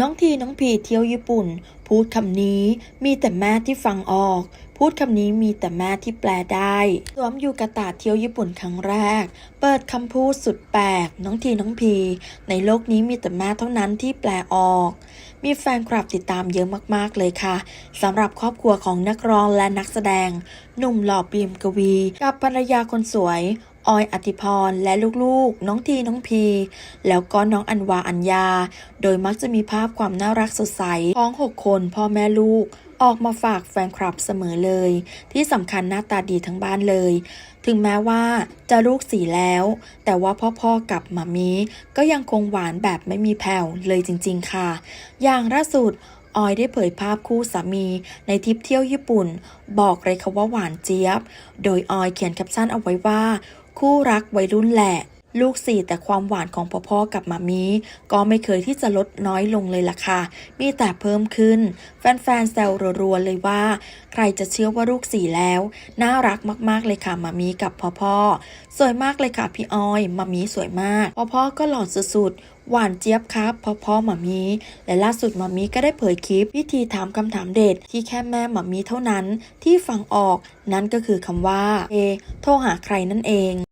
น้องทีน้องพีเที่ยวญี่ปุ่น พูดคำนี้มีแต่แม่ที่ฟังออก พูดคำนี้มีแต่แม่ที่แปลได้สวมยูกาตาเที่ยวญี่ปุ่นครั้งแรก เปิดคำพูดสุดแปลก น้องทีน้องพี ในโลกนี้มีแต่แม่เท่านั้นที่แปลออก มีแฟนคลับติดตามเยอะมากๆเลยค่ะสำหรับครอบครัวของนักร้องและนักแสดง หนุ่มหล่อปีมกวี กับภรรยาคนสวย ออยอธิพร และลูกๆ น้องทีน้องพี แล้วก็น้องอันวาอัญญา โดยมักจะมีภาพความน่ารักสดใสของหกคนพ่อแม่ลูกออกมาฝากแฟนคลับเสมอเลย ที่สำคัญหน้าตาดีทั้งบ้านเลย ถึงแม้ว่าจะลูกสีแล้ว แต่ว่าพ่อๆกับมามีก็ยังคงหวานแบบไม่มีแผ่วเลยจริงๆค่ะ อย่างล่าสุด ออยได้เผยภาพคู่สามีในทริปเที่ยวญี่ปุ่น บอกเลยค่ะว่าหวานเจี๊ยบ โดยออยเขียนแคปชั่นเอาไว้ว่า คู่รักวัยรุ่นแหละ ลูกสี่แต่ความหวานของพ่อๆกับมามีก็ไม่เคยที่จะลดน้อยลงเลยล่ะค่ะ มีแต่เพิ่มขึ้น แฟนๆแซวรัวๆเลยว่า ใครจะเชื่อว่าลูกสี่แล้ว น่ารักมากๆเลยค่ะมามีกับพ่อๆสวยมากเลยค่ะพี่ออยมามีสวยมาก พ่อๆก็หล่อสุดๆหวานเจี๊ยบครับพ่อพ่อหมามีและล่าสุดหมามีก็ได้เผยคลิปวิธีถามคำถามเด็ดที่แค่แม่หมามีเท่านั้นที่ฟังออก นั่นก็คือคำว่าเอโทรหาใครนั่นเอง